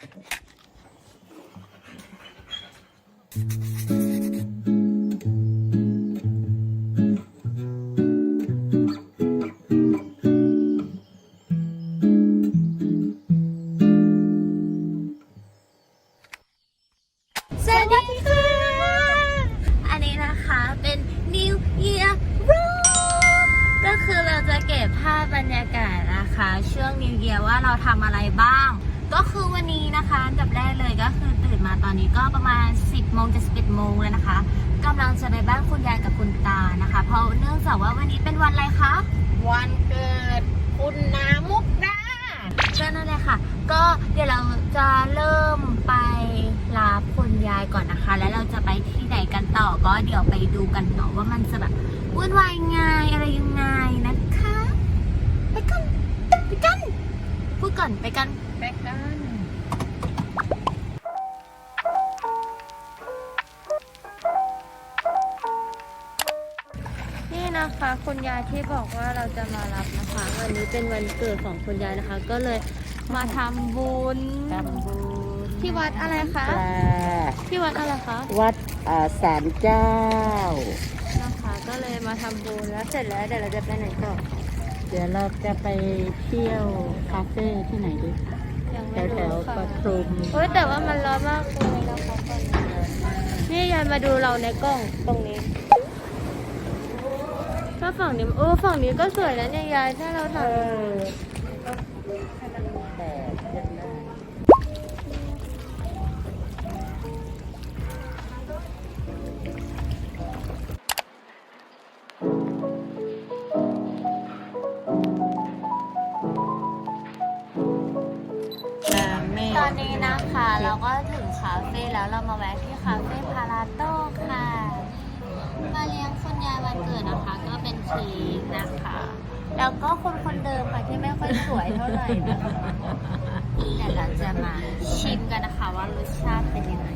สวัสดีค่ะ อันนี้นะคะเป็น New Year Room ก็คือเราจะเก็บภาพบรรยากาศนะคะ ช่วง New Year ว่าเราทำอะไรบ้าง ก็คือวันนี้นะคะอันดับแรกเลยก็คือตื่นมาตอนนี้ก็ประมาณ 10โมงจะ11โมงเลยนะคะกำลังจะไปบ้านคุณยายกับคุณตานะคะ เพราะเนื่องจากว่าวันนี้เป็นวันอะไรคะวันเกิดคุณนามุกดาก็นั่นแหละค่ะ ก็เดี๋ยวเราจะเริ่มไปรับคุณยายก่อนนะคะ แล้วเราจะไปที่ไหนกันต่อก็เดี๋ยวไปดูกันเนาะว่ามันจะแบบวุ่นวายไงอะไรยังไงนะคะ ไปกันไปกันพูดก่อนไปกัน แบกกันนี่นะคะคุณยายที่บอกว่าเราจะมารับนะคะ วันนี้เป็นวันเกิดของคุณยายนะคะ ก็เลยมาทำบุญทำบุญที่วัดอะไรคะปลาที่วัดอะไรคะวัดอ่าศาลเจ้า นะคะ ก็เลยมาทำบุญแล้วเสร็จแล้วเดี๋ยวเราจะไปไหนต่อเดี๋ยวเราจะไปเที่ยวคาเฟ่ที่ไหนดีคะ ยังแถไม่วแถรู้วค่ะปทุมเฮ้ยแต่ว่ามันร้อนมากเลยนะคะตอนนี้นี่ยายมาดูเราในกล้องตรงนี้ถ้าฝั่งนี้โอ้ฝั่งนี้ก็สวยนะเนี่ยยายถ้าเราเอถ่ายอแเฟ่แล้วเรามาแวะที่คาเฟ่พาราโต้ค่ะ มาเลี้ยงคุณยายวันเกิดนะคะ ก็เป็นเค้กนะคะ แล้วก็คนคนเดิมค่ะที่ไม่ค่อยสวยเท่าไหร่นะคะเดี๋ยวเราจะมาชิมกันนะคะว่ารสชาติเป็นยังไง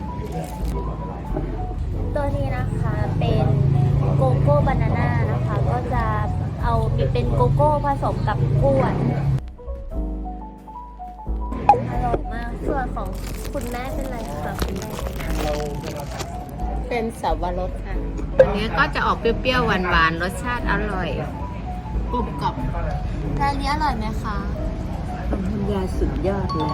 ตัวนี้นะคะเป็นโกโก้บานาน่านะคะ ก็จะเอาเป็นโกโก้ผสมกับกล้วย อร่อยมาก ส่วนของคุณแม่เป็นอะไรคะคุณแม่เป็นสับปะรดค่ะอันนี้ก็จะออกเปรี้ยวๆหวานๆรสชาติอร่อยกรุบกรอบร้านนี้อร่อยไหมคะคุณยายสุดยอดเลย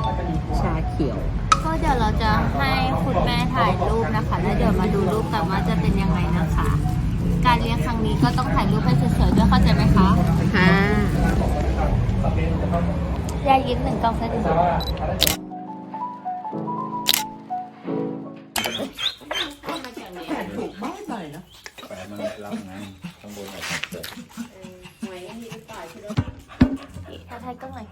ชาเขียว ก็เดี๋ยวเราจะให้คุณแม่ถ่ายรูปนะคะ แล้วเดี๋ยวมาดูรูปกันว่าจะเป็นยังไงนะคะ การเลี้ยงครั้งนี้ก็ต้องถ่ายรูปให้สวยๆด้วยเข้าใจไหมคะค่ะ ยายยิ้มหนึ่งกล้องสักหนึ่งแปดมันรับไงข้างบนออกมาเกิดเอาถ่ายกล้องหน่อย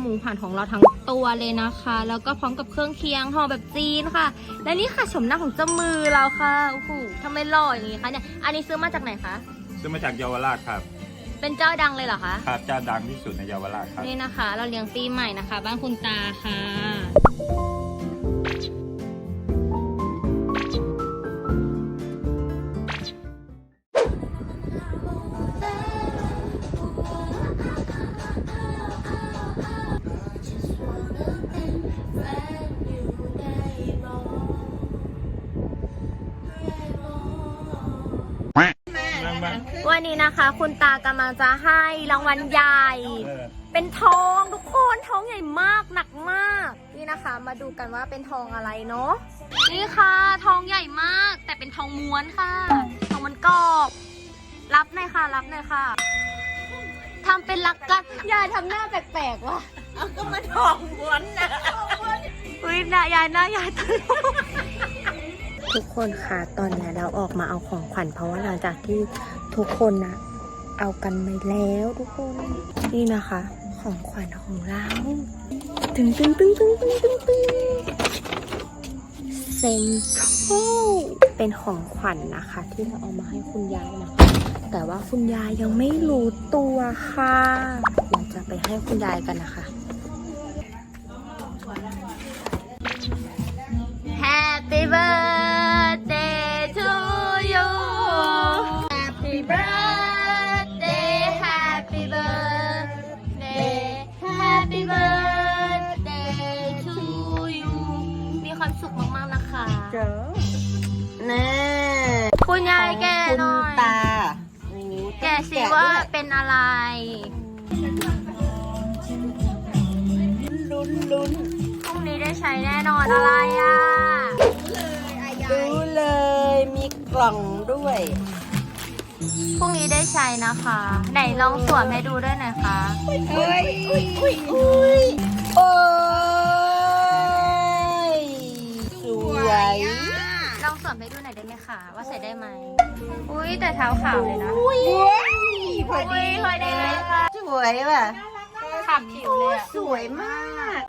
หมูผัดของเราทั้งตัวเลยนะคะ แล้วก็พร้อมกับเครื่องเคียงห่อแบบจีนค่ะ และนี่ค่ะชมหน้าของเจ้ามือเราค่ะโอ้โหทำไมหล่ออย่างนี้คะเนี่ยอันนี้ซื้อมาจากไหนคะซื้อมาจากเยาวราชครับ เป็นเจ้าดังเลยเหรอคะครับเจ้าดังที่สุดในเยาวราชครับนี่นะคะ เราเลี้ยงปีใหม่นะคะ บ้านคุณตาค่ะ วันนี้นะคะ คุณตากำลังจะให้รางวัลใหญ่ เป็นทองทุกคนทองใหญ่มากหนักมาก นี่นะคะ มาดูกันว่าเป็นทองอะไรเนาะนี่ค่ะทองใหญ่มาก แต่เป็นทองม้วนค่ะทองมันกรอบรับหน่อยค่ะ รับหน่อยค่ะทำเป็นรักกันยายทำหน้าแปลกๆว่ะเอาก็มาทองม้วนนะอุ้ยหน้ายายหน้ายายตลกทุกคนค่ะตอนนี้เราออกมาเอาของขวัญเพราะว่าหลังจากที่ ทุกคนนะเอากันไปแล้วทุกคน นี่นะคะ ของขวัญของเราตึงตึงตึงตึงตึงตึงตึงเซนทเป็นของขวัญนะคะ ที่เราเอามาให้คุณยายนะคะ แต่ว่าคุณยายยังไม่รู้ตัวค่ะเราจะไปให้คุณยายกันนะคะ สุขมากๆนะคะเจอแน่คุณยายแกคุณหน่อยตาแกสิว่าเป็นอะไร ลุ้นลุ้นพรุ่งนี้ได้ใช้แน่นอนอะไรอะดูเลยมีกล่องด้วยพรุ่งนี้ได้ใช้นะคะ ไหนลองสวมให้ดูด้วยหน่อยคะเฮ้ยอุ้ยอุ้ยอุ้ยโอ้ยส วยลองสวมให้ดูหน่อยได้ไหมคะว่าใส่ได้ไหมอุ้ยแต่เท้าขาวเลยนะอุ้ยพออุ้ดียพอดีเลยค่ะสวยว่ะขับผิวเลยอะสวยมาก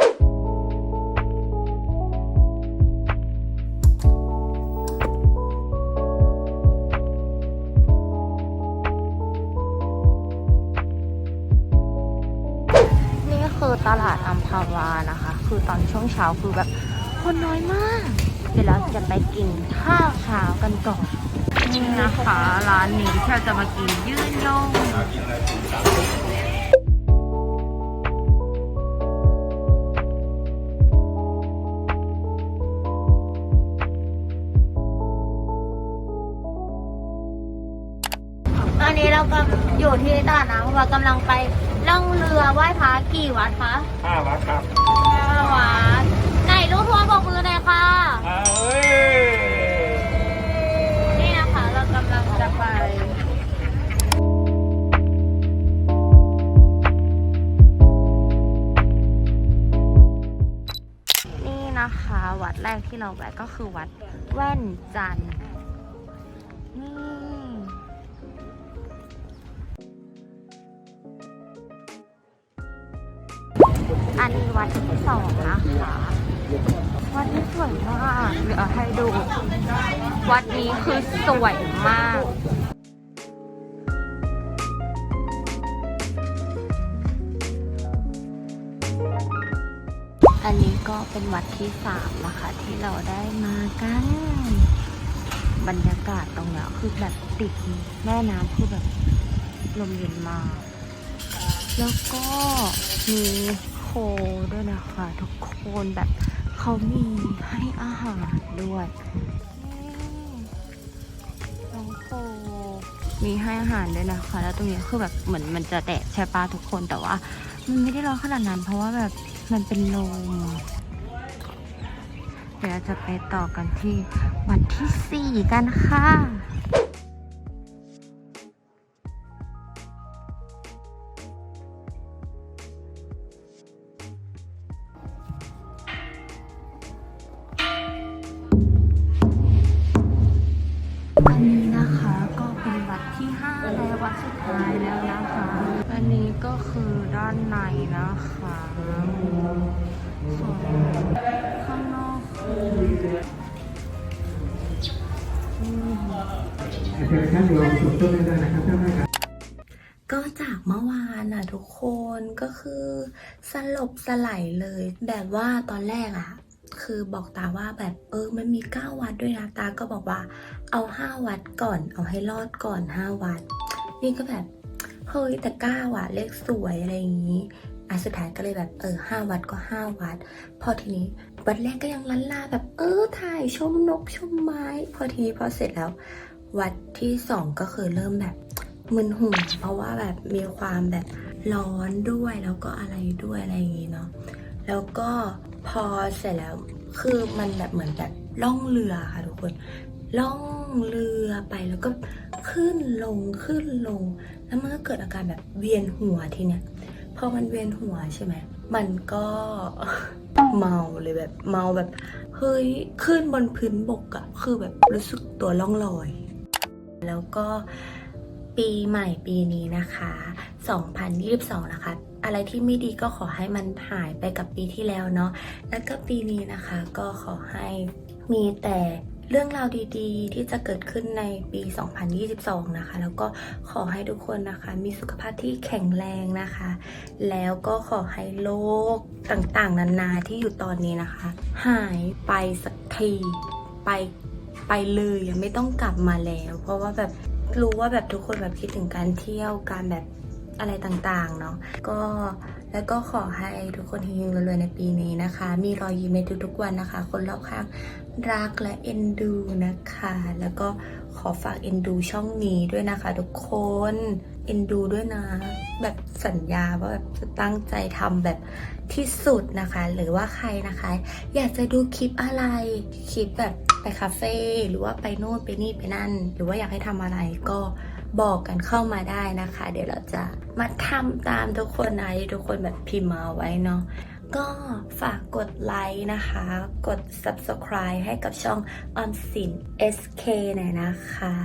นี่คือตลาดอัมพาวานะคะ คือตอนช่วงเช้าคือแบบคนน้อยมาก เดี๋ยวเราจะไปกินข้าวเช้ากันก่อนนี่นะคะร้านนี้ที่เราจะมากินยืนยงตอนนี้เราก็อยู่ที่ตลาดน้ำเรากำลังไปล่องเรือไหว้พระกี่วัดคะห้าวัดครับห้าวัดไหนลูกทัวร์บอกมือ หน่อยค่ะอ้าวเอ้ยนี่นะคะเรากำลังจะไป นี่นะคะ วัดแรกที่เราแวะก็คือวัดแว่นจันทร์นี่อันนี้วัดที่สองนะคะ วัดนี้สวยมาก เดี๋ยวให้ดู วัดนี้คือสวยมากอันนี้ก็เป็นวัดที่สามนะคะ ที่เราได้มากัน บรรยากาศตรงนี้คือแบบติดแม่น้ำคือแบบลมเย็นมาก แล้วก็มีโคด้วยนะคะ ทุกคนแบบ เขามีให้อาหารด้วยนี่น้องโคมีให้อาหารด้วยนะคะ แล้วตรงนี้คือแบบเหมือนมันจะแดดใช่ปะทุกคนแต่ว่า มันไม่ได้ร้อนขนาดนั้น เพราะว่าแบบมันเป็นลมเดี๋ยวเราจะไปต่อกันที่วันที่สี่กันค่ะ ดที่5และวัดสุดท้ายแล้วนะคะ อันนี้ก็คือด้านในนะคะส่วนข้างนอกคืออืมอาจารย์ครับลองสมต้นได้นะครับท่านผู้ชมก็จากเมื่อวานน่ะทุกคนก็คือสลบสลายเลย แบบว่าตอนแรกอะ คือบอกตาว่าแบบเออมันมี 9 วัดด้วยนะตาก็บอกว่าเอา 5 วัดก่อน เอาให้รอดก่อน 5 วัด นี่ก็แบบเฮ้ยแต่9อะเลขสวยอะไรอย่างนี้อะสุดท้ายก็เลยแบบเออ5วัดก็5วัด พอทีนี้วัดแรกก็ยังลันลาแบบเออถ่ายชมนกชมไม้ พอทีนี้พอเสร็จแล้ว วัดที่สองก็คือเริ่มแบบมึนหัวเพราะว่าแบบมีความแบบร้อนด้วยแล้วก็อะไรด้วยอะไรอย่างงี้เนาะแล้วก็ พอเสร็จแล้วคือมันแบบเหมือนแบบล่องเรือค่ะทุกคนล่องเรือไปแล้วก็ขึ้นลงขึ้นลง แล้วมันก็เกิดอาการแบบเวียนหัวทีเนี้ยพอมันเวียนหัวใช่ไหมมันก็เมาเลยแบบเมาแบบเฮ้ยขึ้นบนพื้นบกอะคือแบบรู้สึกตัวล่องลอย แล้วก็ปีใหม่ปีนี้นะคะ 2022 นะคะ อะไรที่ไม่ดีก็ขอให้มันหายไปกับปีที่แล้วเนาะแล้วก็ปีนี้นะคะก็ขอให้มีแต่เรื่องราวดีๆ ที่จะเกิดขึ้นในปี 2022 นะคะ แล้วก็ขอให้ทุกคนนะคะ มีสุขภาพที่แข็งแรงนะคะ แล้วก็ขอให้โรคต่างๆ นานาที่อยู่ตอนนี้นะคะ หายไปสักทีไปไปเลยยังไม่ต้องกลับมาแล้ว เพราะว่าแบบรู้ว่าแบบทุกคนแบบคิดถึงการเที่ยวการแบบ อะไรต่างๆเนาะก็แล้วก็ขอให้ทุกคนเฮงๆรวยๆในปีนี้นะคะ มีรอยยิ้มในทุกๆวันนะคะ คนรอบข้างรักและเอ็นดูนะคะ แล้วก็ขอฝากเอ็นดูช่องนี้ด้วยนะคะ ทุกคนเอ็นดูด้วยนะ แบบสัญญาว่าแบบจะตั้งใจทำแบบที่สุดนะคะ หรือว่าใครนะคะ อยากจะดูคลิปอะไรคลิปแบบไปคาเฟ่หรือว่าไปโน่นไปนี่ไปนั่น หรือว่าอยากให้ทำอะไรก็ บอกกันเข้ามาได้นะคะ เดี๋ยวเราจะมาทำตามทุกคนนะทุกคนแบบพิมพ์มาไว้เนาะก็ฝากกดไลค์นะคะ กด subscribe ให้กับช่องออมสิน SK หน่อยนะคะ